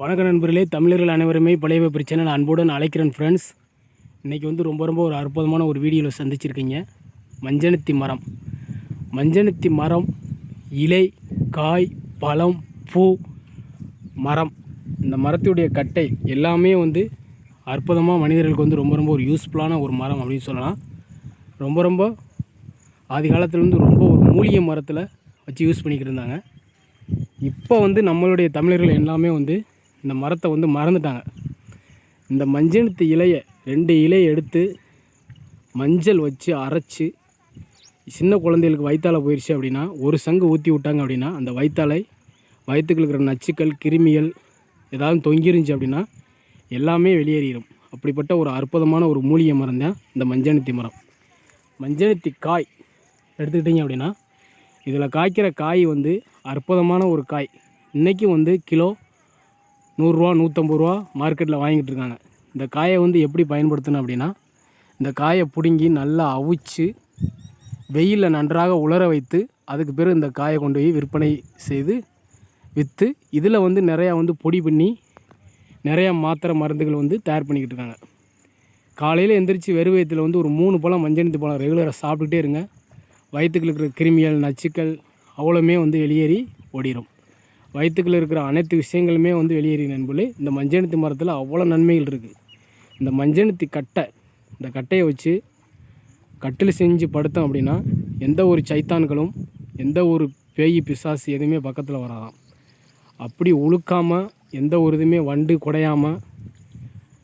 வணக்க நண்பர்களே தமிழர்கள் அனைவருமே பழைய பிரச்சனை நான் அன்புடன் அழைக்கிறேன் ஃப்ரெண்ட்ஸ் இன்றைக்கி வந்து ரொம்ப ரொம்ப ஒரு அற்புதமான ஒரு வீடியோவில் சந்திச்சிருக்கீங்க. மஞ்சனத்தி மரம். மஞ்சனத்தி மரம் இலை காய் பழம் பூ மரம். இந்த மரத்துடைய கட்டை எல்லாமே வந்து அற்புதமாக மனிதர்களுக்கு வந்து ரொம்ப ரொம்ப ஒரு யூஸ்ஃபுல்லான ஒரு மரம் அப்படின்னு சொல்லலாம். ரொம்ப ரொம்ப ஆதி காலத்துலேருந்து ரொம்ப ஒரு மூலிகை மரத்தில் வச்சு யூஸ் பண்ணிக்கிட்டு இருந்தாங்க. இப்போ வந்து நம்மளுடைய தமிழர்கள் எல்லாமே வந்து இந்த மரத்தை வந்து மறந்துட்டாங்க. இந்த மஞ்சனத்து இலையை ரெண்டு இலையை எடுத்து மஞ்சள் வச்சு அரைச்சி சின்ன குழந்தைகளுக்கு வயிற்றால் போயிடுச்சு அப்படின்னா ஒரு சங்கு ஊற்றி விட்டாங்க அப்படின்னா அந்த வயிற்றாலை வயிற்றுக்குள்ள இருக்கிற நச்சுக்கள் கிருமிகள் ஏதாவது தொங்கிருந்துச்சு அப்படின்னா எல்லாமே வெளியேறிடும் அப்படிப்பட்ட ஒரு அற்புதமான ஒரு மூலிகை மரம் தான் இந்த மஞ்சனத்தி மரம். மஞ்சனத்தி காய் எடுத்துக்கிட்டிங்க அப்படின்னா இதில் காய்க்கிற காய் வந்து அற்புதமான ஒரு காய். இன்றைக்கும் வந்து கிலோ நூறுரூவா நூற்றம்பது ரூபா மார்க்கெட்டில் வாங்கிட்டு இருக்காங்க. இந்த காயை வந்து எப்படி பயன்படுத்தணும் அப்படின்னா இந்த காயை பிடுங்கி நல்லா அவிச்சு வெயிலில் நன்றாக உலர வைத்து அதுக்கு பிறகு இந்த காயை கொண்டு போய் விற்பனை செய்து விற்று இதில் வந்து நிறையா வந்து பொடி பண்ணி நிறையா மாத்திரை மருந்துகள் வந்து தயார் பண்ணிக்கிட்டு இருக்காங்க. காலையில் எந்திரிச்சு வெறும் வயிற்றுல வந்து ஒரு மூணு பழம் மஞ்சனத்து பழம் ரெகுலராக சாப்பிட்டுட்டே இருங்க. வயிற்றுக்குள்ள இருக்கிற கிருமிகள் நச்சுக்கள் அவ்வளோமே வந்து வெளியேறி ஓடிடும் வயிற்றுக்குள்ளே இருக்கிற அனைத்து விஷயங்களுமே வந்து வெளியேறி நண்பர்களே இந்த மஞ்சனத்தி மரத்தில் அவ்வளோ நன்மைகள் இருக்குது இந்த மஞ்சனத்தி கட்டை இந்த கட்டையை வச்சு கட்டில் செஞ்சு படுத்தோம் அப்படின்னா எந்த ஒரு சைத்தான்களும் எந்த ஒரு பேய் பிசாசு எதுவுமே பக்கத்தில் வராதாம். அப்படி உழுக்காமல் எந்த ஒரு இதுவுமே வண்டு குடையாமல்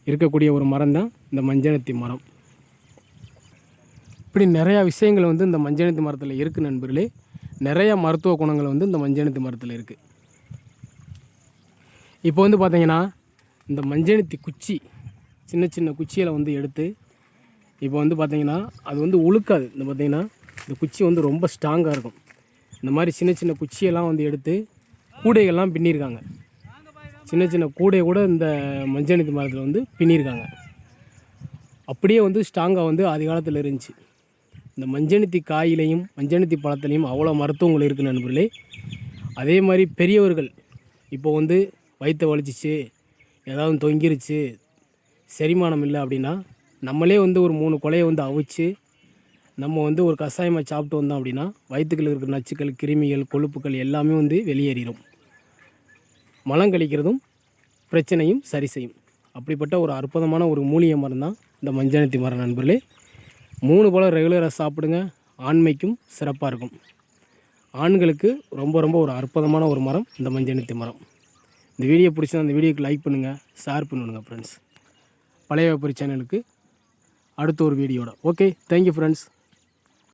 இருக்கக்கூடிய ஒரு மரம் தான் இந்த மஞ்சனத்தி மரம். இப்படி நிறையா விஷயங்கள் வந்து இந்த மஞ்சனத்தி மரத்தில் இருக்குது நண்பர்களே. நிறைய மருத்துவ குணங்கள் வந்து இந்த மஞ்சனத்தி மரத்தில் இருக்குது இப்போ வந்து பார்த்தீங்கன்னா இந்த மஞ்சனத்தி குச்சி சின்ன சின்ன குச்சிகளை வந்து எடுத்து இப்போ வந்து பார்த்தீங்கன்னா அது வந்து உழுக்காது. இந்த பார்த்தீங்கன்னா இந்த குச்சி வந்து ரொம்ப ஸ்ட்ராங்காக இருக்கும். இந்த மாதிரி சின்ன சின்ன குச்சியெல்லாம் வந்து எடுத்து கூடைகள்லாம் பின்னியிருக்காங்க சின்ன சின்ன கூடை கூட இந்த மஞ்சனத்தி மரத்தில் வந்து பின்னியிருக்காங்க அப்படியே வந்து ஸ்ட்ராங்காக வந்து ஆதி காலத்தில் இருந்துச்சு. இந்த மஞ்சனத்தி காயிலையும் மஞ்சனத்தி பழத்துலையும் அவ்வளோ மருத்துவங்கள் இருக்குது நண்பர்களே. அதே மாதிரி பெரியவர்கள் இப்போ வந்து வயிற்று வலிச்சிச்சு ஏதாவது தொங்கிருச்சு செரிமானம் இல்லை அப்படின்னா நம்மளே வந்து ஒரு மூணு கொலையை வந்து அவிச்சு நம்ம வந்து ஒரு கஷாயமாக சாப்பிட்டு வந்தோம் அப்படின்னா வயிற்றுக்குள்ள இருக்கிற நச்சுக்கள் கிருமிகள் கொழுப்புகள் எல்லாமே வந்து வெளியேறிடும் மலம் கழிக்கிறதும் பிரச்சனையும் சரி செய்யும். அப்படிப்பட்ட ஒரு அற்புதமான ஒரு மூலிகை மரம் தான் இந்த மஞ்சனத்தி மரம் நண்பர்களே. மூணு பழம் ரெகுலராக சாப்பிடுங்க. ஆண்மைக்கும் சிறப்பாக இருக்கும். ஆண்களுக்கு ரொம்ப ரொம்ப ஒரு அற்புதமான ஒரு மரம் இந்த மஞ்சனத்தி மரம். இந்த வீடியோ பிடிச்சா அந்த வீடியோக்கு லைக் பண்ணுங்கள் ஷேர் பண்ணுங்க ஃப்ரெண்ட்ஸ் பழைய வியாபாரி சேனலுக்கு அடுத்த ஒரு வீடியோட ஓகே தேங்க்யூ ஃப்ரெண்ட்ஸ்